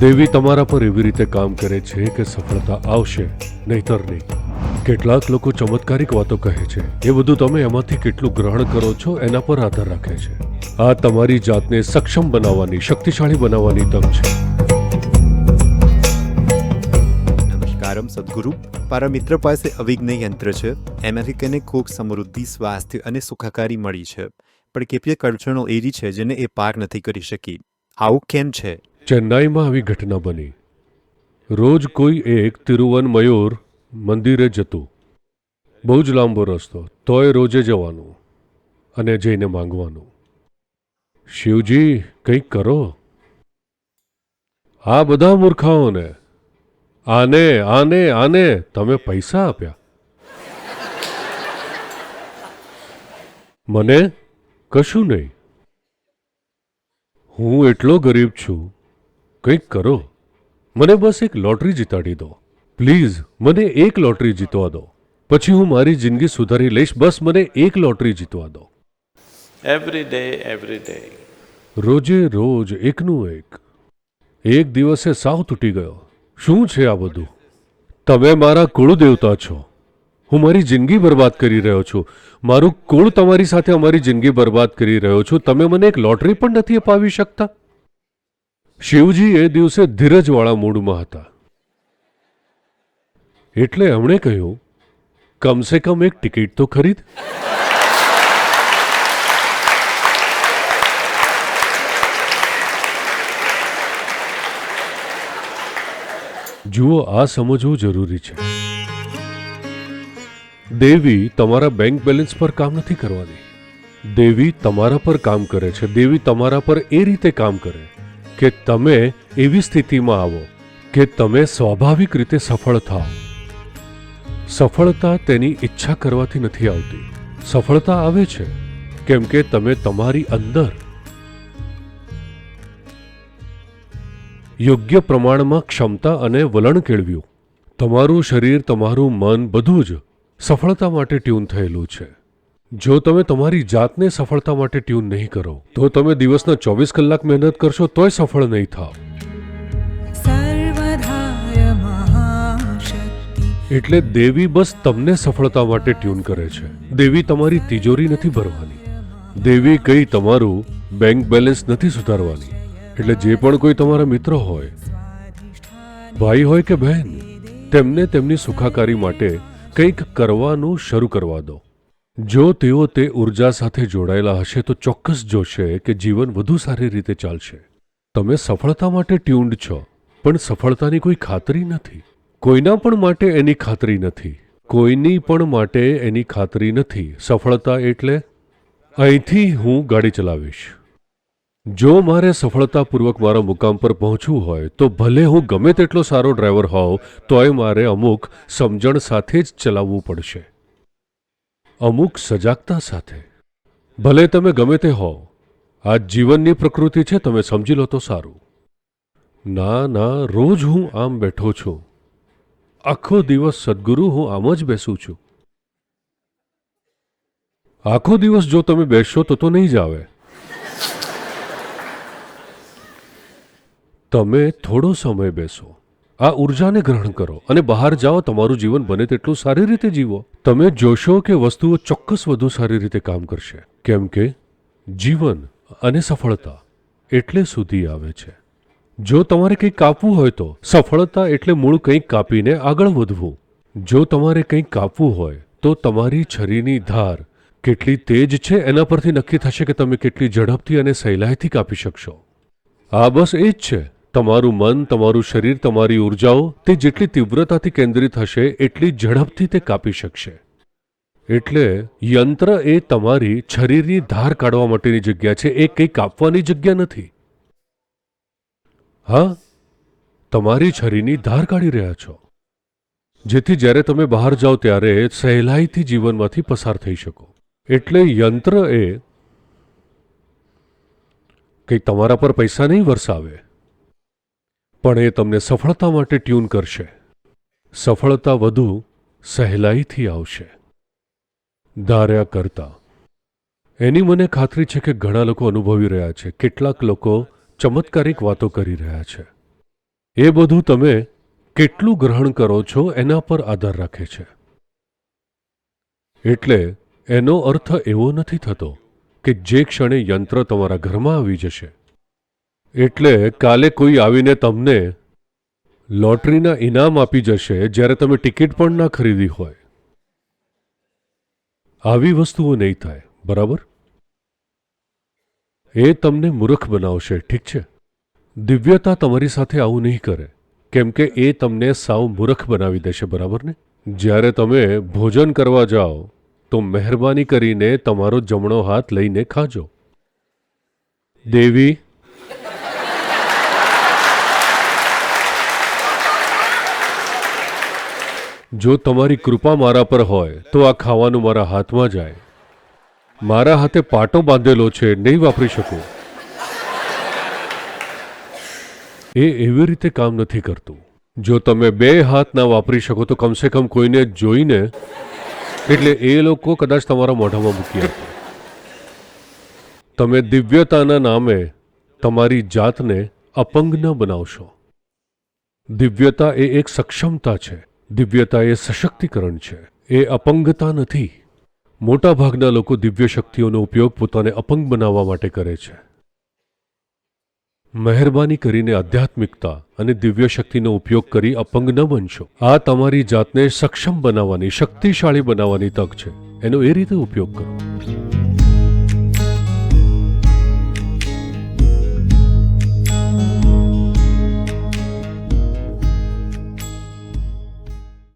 દેવી તમારા પર એવી રીતે કામ કરે છે કે સફળતા આવશે, નહીતર નહીં. કેટલાક લોકો ચમત્કારિક વાતો કહે છે. એ બધું તમે એમાંથી કેટલું ગ્રહણ કરો છો એના પર આધાર રાખે છે. આ તમારી જાતને સક્ષમ બનાવવાની, શક્તિશાળી બનાવવાની તક છે. નમસ્કારમ સદગુરુ. મારા મિત્ર પાસે અવિજ્ઞ યંત્ર છે. એમાંથી તેને ખૂબ સમૃદ્ધિ, સ્વાસ્થ્ય અને સુખાકારી મળી છે. પણ કેટલીક અડચણો એવી છે જેને એ પાર નથી કરી શકી. આવું કેમ છે? ચેન્નાઈમાં આવી ઘટના બની. રોજ કોઈ એક તિરુવન મયુર મંદિરે જતું. બહુ જ લાંબો રસ્તો. તોય રોજે જવાનું અને જઈને માંગવાનું. શિવજી, કંઈક કરો. આ બધા મૂર્ખાઓને. આને આને આને તમે પૈસા આપ્યા. મને કશું નહીં. હું એટલો ગરીબ છું. કંઈક કરો. મને બસ એક લોટરી જીતાડી દો. પ્લીઝ મને એક લોટરી જીતવા દો. પછી હું મારી જિંદગી સુધારી લઈશ. બસ મને એક લોટરી જીતવા દો. એવરી ડે એવરી ડે રોજે રોજ એકનું એક. એક દિવસે સાવ તૂટી ગયો. શું છે આ બધું? તમે મારા કુળદેવતા છો. હું મારી જિંદગી બરબાદ કરી રહ્યો છું. મારું કુળ તમારી સાથે અમારી જિંદગી બરબાદ કરી રહ્યો છું. તમે મને એક લોટરી પણ નથી અપાવી શકતા? શિવજી એ દિવસે ધીરજવાળા મૂડમાં હતા. એટલે એમણે કહ્યું, કમસે કમ એક ટિકિટ તો ખરીદ. જુઓ, આ સમજવું જરૂરી છે. દેવી તમારા બેંક બેલેન્સ પર કામ નથી કરવાની. દેવી તમારા પર કામ કરે છે. દેવી તમારા પર એ રીતે કામ કરે. કે તમે એવી સ્થિતિમાં આવો કે તમે સ્વાભાવિક રીતે સફળ થાઓ. સફળતા તેની ઈચ્છા કરવાથી નથી આવતી. સફળતા આવે છે, કેમ કે તમે તમારી અંદર યોગ્ય પ્રમાણમાં ક્ષમતા અને વલણ કેળવ્યું. તમારું શરીર, તમારું મન બધું જ સફળતા માટે ટ્યુન થયેલું છે. જો તમે તમારી જાતને સફળતા માટે ટ્યુન નહીં કરો તો તમે દિવસના ચોવીસ કલાક મહેનત કરશો તોય સફળ નહીં થાવ. એટલે દેવી બસ તમને સફળતા માટે ટ્યુન કરે છે. દેવી તમારી તિજોરી નથી ભરવાની. દેવી કઈ તમારું બેંક બેલેન્સ નથી સુધારવાની. એટલે જે પણ કોઈ તમારા મિત્ર હોય ભાઈ હોય કે બહેન તેમને તેમની સુખાકારી માટે કંઈક કરવાનું શરૂ કરવા દો. જો તેઓ તે ઊર્જા સાથે જોડાયેલા હશે, તો ચોક્કસ જોશે કે જીવન વધુ સારી રીતે ચાલશે. તમે સફળતા માટે ટ્યુન્ડ છો, પણ સફળતાની કોઈ ખાતરી નથી. કોઈના પણ માટે એની ખાતરી નથી. કોઈની પણ માટે એની ખાતરી નથી. સફળતા એટલે અહીંથી હું ગાડી ચલાવીશ. જો મારે સફળતાપૂર્વક મારા મુકામ પર પહોંચવું હોય, તો ભલે હું ગમે તેટલો સારો ડ્રાઈવર હોઉં, તોય મારે અમુક સમજણ સાથે જ ચલાવવું પડશે. અમુક સજાગતા સાથે. ભલે તમે ગમે તે હો આ જીવનની પ્રકૃતિ છે, તમે સમજી લો તો સારું. ના ના, રોજ હું આમ બેઠો છું. આખો દિવસ સદગુરુ હું આમ જ બેસું છું. આખો દિવસ જો તમે બેસશો તો તો નહીં જ આવે. તમે થોડો સમય બેસો. આ ઉર્જાને ગ્રહણ કરો અને બહાર જાઓ, તમારું જીવન બને તેટલું સારી રીતે જીવો. તમે જોશો કે વસ્તુઓ ચોક્કસ વધુ સારી રીતે કામ કરશે. કેમ કે જીવન અને સફળતા એટલે સુધી આવે છે. જો તમારે કંઈક કાપવું હોય તો સફળતા એટલે મૂળ કંઈક કાપીને આગળ વધવું. જો તમારે કંઈક કાપવું હોય તો તમારી છરીની ધાર કેટલી તેજ છે એના પરથી નક્કી થશે કે તમે કેટલી ઝડપથી અને સહેલાઈથી કાપી શકશો. આ બસ એ જ છે. તમારું મન, તમારું શરીર, તમારી ઉર્જાઓ તે જેટલી તીવ્રતાથી કેન્દ્રિત હશે, એટલી ઝડપથી તે કાપી શકશે. એટલે યંત્ર એ તમારી શરીરની ધાર કાઢવા માટેની જગ્યા છે, એ કંઈ કાપવાની જગ્યા નથી. હા, તમારી છરીની ધાર કાઢી રહ્યા છો. જેથી જ્યારે તમે બહાર જાઓ ત્યારે સહેલાઈથી જીવનમાંથી પસાર થઈ શકો. એટલે યંત્ર એ કંઈ તમારા પર પૈસા નહીં વરસાવે. પણ એ તમને સફળતા માટે ટ્યુન કરશે. સફળતા વધુ સહેલાઈથી આવશે. ધાર્યા કરતા. એની મને ખાતરી છે કે ઘણા લોકો અનુભવી રહ્યા છે. કેટલાક લોકો ચમત્કારિક વાતો કરી રહ્યા છે. એ બધું તમે કેટલું ગ્રહણ કરો છો એના પર આધાર રાખે છે. એટલે એનો અર્થ એવો નથી થતો કે જે ક્ષણે યંત્ર તમારા ઘરમાં આવી જશે. એટલે કાલે કોઈ આવીને તમને લોટરીના ઇનામ આપી જશે જ્યારે તમે ટિકિટ પણ ના ખરીદી હોય. આવી વસ્તુઓ નહીં થાય, બરાબર? એ તમને મૂર્ખ બનાવશે, ઠીક છે? દિવ્યતા તમારી સાથે આવું નહીં કરે, કેમ કે એ તમને સાવ મૂર્ખ બનાવી દેશે, બરાબર ને? જ્યારે તમે ભોજન કરવા જાઓ, તો મહેરબાની કરીને તમારો જમણો હાથ લઈને ખાજો. દેવી જો તમારી કૃપા મારા પર હોય, તો આ ખાવાનું મારા હાથમાં જાય. મારા હાથે પાટો બાંધેલો છે, નહીં વાપરી શકું. એ એવી રીતે કામ નથી કરતું. જો તમે બે હાથ ના વાપરી શકો, તો કમસે કમ કોઈને જોઈને, એટલે એ લોકો કદાચ તમારા મોઢામાં મૂકી આપે. તમે દિવ્યતાના નામે તમારી જાતને અપંગ ન બનાવશો. દિવ્યતા એ એક સક્ષમતા છે. દિવ્યતા એ સશક્તિકરણ છે. એ અપંગતા નથી. મોટા ભાગના લોકો દિવ્ય શક્તિઓનો ઉપયોગ પોતાને અપંગ બનાવવા માટે કરે છે. મહેરબાની કરીને આધ્યાત્મિકતા અને દિવ્ય શક્તિનો ઉપયોગ કરી અપંગ ન બનશો. આ તમારી જાતને સક્ષમ બનાવવાની, શક્તિશાળી બનાવવાની તક છે. એનો એ રીતે ઉપયોગ કરો.